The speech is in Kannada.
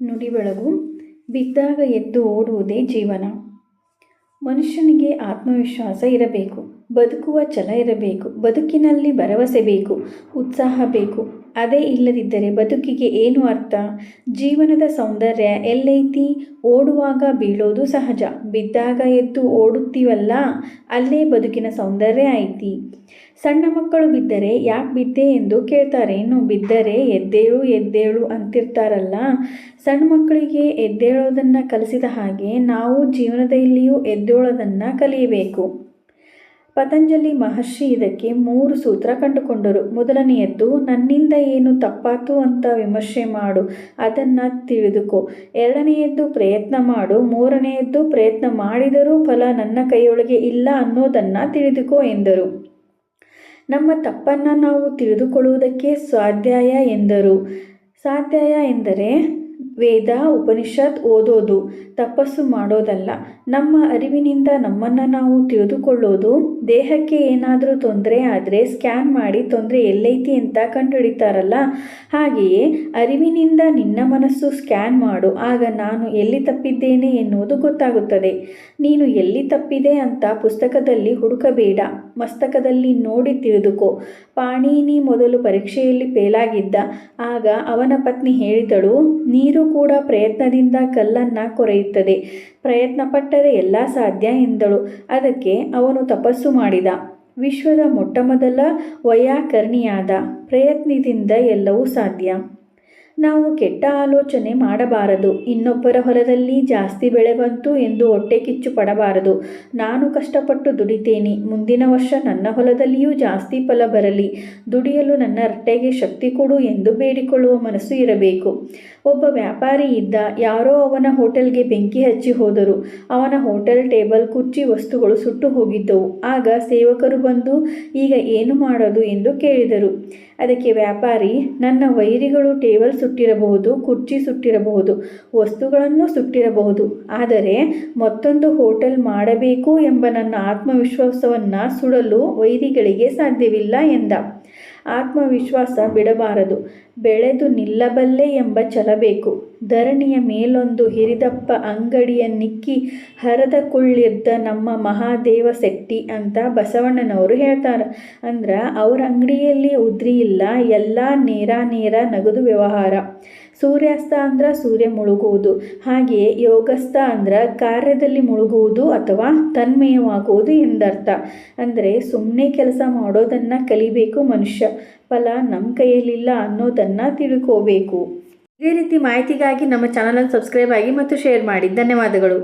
ನುಡಿ ಬೆಳಗು ಬಿದ್ದಾಗ ಎದ್ದು ಓಡುವುದೇ ಜೀವನ. ಮನುಷ್ಯನಿಗೆ ಆತ್ಮವಿಶ್ವಾಸ ಇರಬೇಕು, ಬದುಕುವ ಛಲ ಇರಬೇಕು, ಬದುಕಿನಲ್ಲಿ ಭರವಸೆ ಬೇಕು, ಉತ್ಸಾಹ ಬೇಕು. ಅದೇ ಇಲ್ಲದಿದ್ದರೆ ಬದುಕಿಗೆ ಏನು ಅರ್ಥ? ಜೀವನದ ಸೌಂದರ್ಯ ಎಲ್ಲೈತಿ? ಓಡುವಾಗ ಬೀಳೋದು ಸಹಜ, ಬಿದ್ದಾಗ ಎದ್ದು ಓಡುತ್ತೀವಲ್ಲ, ಅಲ್ಲೇ ಬದುಕಿನ ಸೌಂದರ್ಯ ಐತಿ. ಸಣ್ಣ ಮಕ್ಕಳು ಬಿದ್ದರೆ ಯಾಕೆ ಬಿದ್ದೆ ಎಂದು ಕೇಳ್ತಾರೆ. ಇನ್ನು ಬಿದ್ದರೆ ಎದ್ದೇಳು ಎದ್ದೇಳು ಅಂತಿರ್ತಾರಲ್ಲ. ಸಣ್ಣ ಮಕ್ಕಳಿಗೆ ಎದ್ದೇಳೋದನ್ನು ಕಲಿಸಿದ ಹಾಗೆ ನಾವು ಜೀವನದಲ್ಲಿಯೂ ಎದ್ದೇಳೋದನ್ನು ಕಲಿಯಬೇಕು. ಪತಂಜಲಿ ಮಹರ್ಷಿ ಇದಕ್ಕೆ ಮೂರು ಸೂತ್ರ ಕಂಡುಕೊಂಡರು. ಮೊದಲನೆಯದ್ದು, ನನ್ನಿಂದ ಏನು ತಪ್ಪಾತು ಅಂತ ವಿಮರ್ಶೆ ಮಾಡು, ಅದನ್ನು ತಿಳಿದುಕೋ. ಎರಡನೆಯದ್ದು, ಪ್ರಯತ್ನ ಮಾಡು. ಮೂರನೆಯದ್ದು, ಪ್ರಯತ್ನ ಮಾಡಿದರೂ ಫಲ ನನ್ನ ಕೈಯೊಳಗೆ ಇಲ್ಲ ಅನ್ನೋದನ್ನು ತಿಳಿದುಕೋ ಎಂದರು. ನಮ್ಮ ತಪ್ಪನ್ನು ನಾವು ತಿಳಿದುಕೊಳ್ಳುವುದಕ್ಕೆ ಸ್ವಾಧ್ಯಾಯ ಎಂದರು. ಸ್ವಾಧ್ಯಾಯ ಎಂದರೆ ವೇದ ಉಪನಿಷತ್ ಓದೋದು ತಪಸ್ಸು ಮಾಡೋದಲ್ಲ, ನಮ್ಮ ಅರಿವಿನಿಂದ ನಮ್ಮನ್ನು ನಾವು ತಿಳಿದುಕೊಳ್ಳೋದು, ದೇಹಕ್ಕೆ ಏನಾದರೂ ತೊಂದರೆ ಆದರೆ ಸ್ಕ್ಯಾನ್ ಮಾಡಿ ತೊಂದರೆ ಎಲ್ಲೈತಿ ಅಂತ ಕಂಡುಹಿಡಿತಾರಲ್ಲ? ಹಾಗೆಯೇ ಅರಿವಿನಿಂದ ನಿನ್ನ ಮನಸ್ಸು ಸ್ಕ್ಯಾನ್ ಮಾಡು, ಆಗ ನಾನು ಎಲ್ಲಿ ತಪ್ಪಿದ್ದೇನೆ ಎನ್ನುವುದು ಗೊತ್ತಾಗುತ್ತದೆ. ನೀನು ಎಲ್ಲಿ ತಪ್ಪಿದೆ ಅಂತ ಪುಸ್ತಕದಲ್ಲಿ ಹುಡುಕಬೇಡ, ಮಸ್ತಕದಲ್ಲಿ ನೋಡಿ ತಿಳಿದುಕೋ. ಪಾಣಿನಿ ಮೊದಲು ಪರೀಕ್ಷೆಯಲ್ಲಿ ಫೇಲಾಗಿದ್ದ, ಆಗ ಅವನ ಪತ್ನಿ ಹೇಳಿದಳು, ನೀರು ಕೂಡ ಪ್ರಯತ್ನದಿಂದ ಕಲ್ಲನ್ನು ಕೊರೆಯುತ್ತದೆ. ಪ್ರಯತ್ನ ಪಟ್ಟರೆ ಎಲ್ಲ ಸಾಧ್ಯ ಎಂದಳು. ಅದಕ್ಕೆ ಅವನು ತಪಸ್ಸು ಮಾಡಿದ. ವಿಶ್ವದ ಮೊಟ್ಟಮೊದಲ ವಯಾಕರ್ಣಿಯಾದ ಪ್ರಯತ್ನದಿಂದ ಎಲ್ಲವೂ ಸಾಧ್ಯ. ನಾವು ಕೆಟ್ಟ ಆಲೋಚನೆ ಮಾಡಬಾರದು. ಇನ್ನೊಬ್ಬರ ಹೊಲದಲ್ಲಿ ಜಾಸ್ತಿ ಬೆಳೆ ಬಂತು ಎಂದು ಹೊಟ್ಟೆ ಕಿಚ್ಚು ಪಡಬಾರದು. ನಾನು ಕಷ್ಟಪಟ್ಟು ದುಡಿತೇನೆ. ಮುಂದಿನ ವರ್ಷ ನನ್ನ ಹೊಲದಲ್ಲಿಯೂ ಜಾಸ್ತಿ ಫಲ ಬರಲಿ. ದುಡಿಯಲು ನನ್ನ ರಟ್ಟೆಗೆ ಶಕ್ತಿ ಕೊಡು ಎಂದು ಬೇಡಿಕೊಳ್ಳುವ ಮನಸ್ಸು ಇರಬೇಕು. ಒಬ್ಬ ವ್ಯಾಪಾರಿ ಇದ್ದ ಯಾರೋ ಅವನ ಹೋಟೆಲ್ಗೆ ಬೆಂಕಿ ಹಚ್ಚಿ ಹೋದರು. ಅವನ ಹೋಟೆಲ್ ಟೇಬಲ್, ಕುರ್ಚಿ, ವಸ್ತುಗಳು ಸುಟ್ಟು ಹೋಗಿದ್ದವು. ಆಗ ಸೇವಕರು ಬಂದು, ಈಗ ಏನು ಮಾಡೋದು? ಎಂದು ಕೇಳಿದರು. ಅದಕ್ಕೆ ವ್ಯಾಪಾರಿ, ನನ್ನ ವೈರಿಗಳು ಟೇಬಲ್ ಸುಟ್ಟಿರಬಹುದು, ಕುರ್ಚಿ ಸುಟ್ಟಿರಬಹುದು, ವಸ್ತುಗಳನ್ನು ಸುಟ್ಟಿರಬಹುದು. ಆದರೆ ಮತ್ತೊಂದು ಹೋಟೆಲ್ ಮಾಡಬೇಕು ಎಂಬ ನನ್ನ ಆತ್ಮವಿಶ್ವಾಸವನ್ನು ಸುಡಲು ವೈರಿಗಳಿಗೆ ಸಾಧ್ಯವಿಲ್ಲ ಎಂದ. ಆತ್ಮವಿಶ್ವಾಸ ಬಿಡಬಾರದು. ಬೆಳೆದು ನಿಲ್ಲಬಲ್ಲೆ ಎಂಬ ಛಲ ಬೇಕು. ಧರಣಿಯ ಮೇಲೊಂದು ಹಿರಿದಪ್ಪ ಅಂಗಡಿಯ ನಿಕ್ಕಿ ಹರದ ಕುಳ್ಳಿದ್ದ ನಮ್ಮ ಮಹಾದೇವ ಶೆಟ್ಟಿ ಅಂತ ಬಸವಣ್ಣನವರು ಹೇಳ್ತಾರೆ. ಅಂದ್ರೆ ಅವ್ರ ಅಂಗಡಿಯಲ್ಲಿ ಉದ್ರಿ ಇಲ್ಲ, ಎಲ್ಲ ನೇರ ನೇರ ನಗದು ವ್ಯವಹಾರ. ಸೂರ್ಯಾಸ್ತ ಅಂದ್ರೆ ಸೂರ್ಯ ಮುಳುಗುವುದು. ಹಾಗೆಯೇ ಯೋಗಸ್ಥ ಅಂದ್ರೆ ಕಾರ್ಯದಲ್ಲಿ ಮುಳುಗುವುದು ಅಥವಾ ತನ್ಮಯವಾಗುವುದು ಎಂದರ್ಥ. ಅಂದರೆ ಸುಮ್ಮನೆ ಕೆಲಸ ಮಾಡೋದನ್ನು ಕಲಿಬೇಕು ಮನುಷ್ಯ. ಫಲ ನಮ್ಮ ಕೈಯಲ್ಲಿಲ್ಲ ಅನ್ನೋದನ್ನು ತಿಳ್ಕೋಬೇಕು. ಇದೇ ರೀತಿ ಮಾಹಿತಿಗಾಗಿ ನಮ್ಮ ಚಾನಲನ್ನು ಸಬ್ಸ್ಕ್ರೈಬ್ ಆಗಿ ಮತ್ತು ಶೇರ್ ಮಾಡಿ. ಧನ್ಯವಾದಗಳು.